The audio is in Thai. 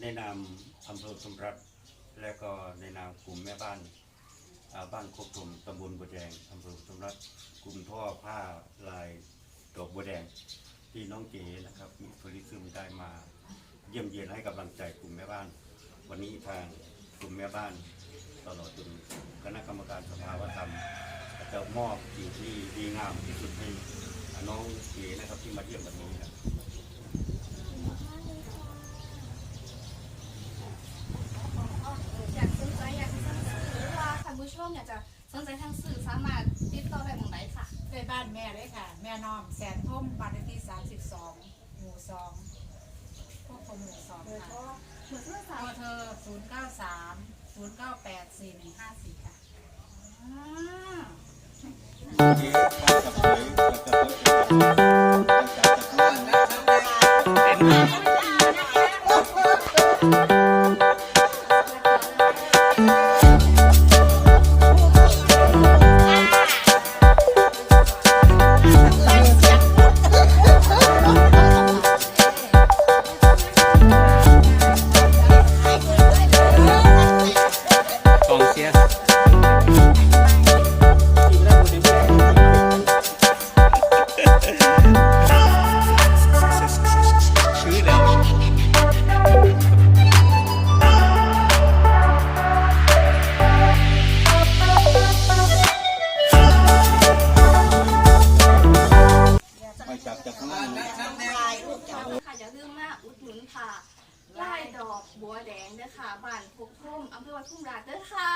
ในนามอำเภอสมรัฐและก็ในนามกลุ่มแม่บ้านาบ้านโคกตุมตำบลบัวแดงอำเภอสมรัฐกลุ่มท่อผ้าลายดอกบัวแดง ที่น้องเก๋นะครับมีฟริซึมได้มา เยี่ยมเยียนให้กำลังใจกลุ่มแม่บ้าน วันนี้ทางกลุ่มแม่บ้านตลอดจนคณะกรรมการสภาวัฒนธรรมจะมอบสิ่งที่ดีงามที่สุดให้น้องเก๋นะครับที่มาเยี่ยมวันนี้นะ อยากสนใจอยากสนใจหรือว่าท่านผู้ชม อยากจะสนใจทางสื่อสามารถติดต่อได้หมองไหนค่ะ ในบ้านแม่เลยค่ะ แม่น้อมแสนทุ่มบ้านเลขที่สามสิบสองหมู่สองพวกผมหมู่สองค่ะเหมือนโทรศัพโทรท์เธอศูนย์เก้าสามศูนย์เก้าแปดสี่หนึ่งห้าสี่ค่ะอ่า จับจากข้างล่างนะค่ะอย่าลืมมาอุดหนุนค่ะไล่ดอกบัวแดงเด้อค่ะบ้านพกพุ่มอำเภอวัดทุ่งราชเด้อค่ะ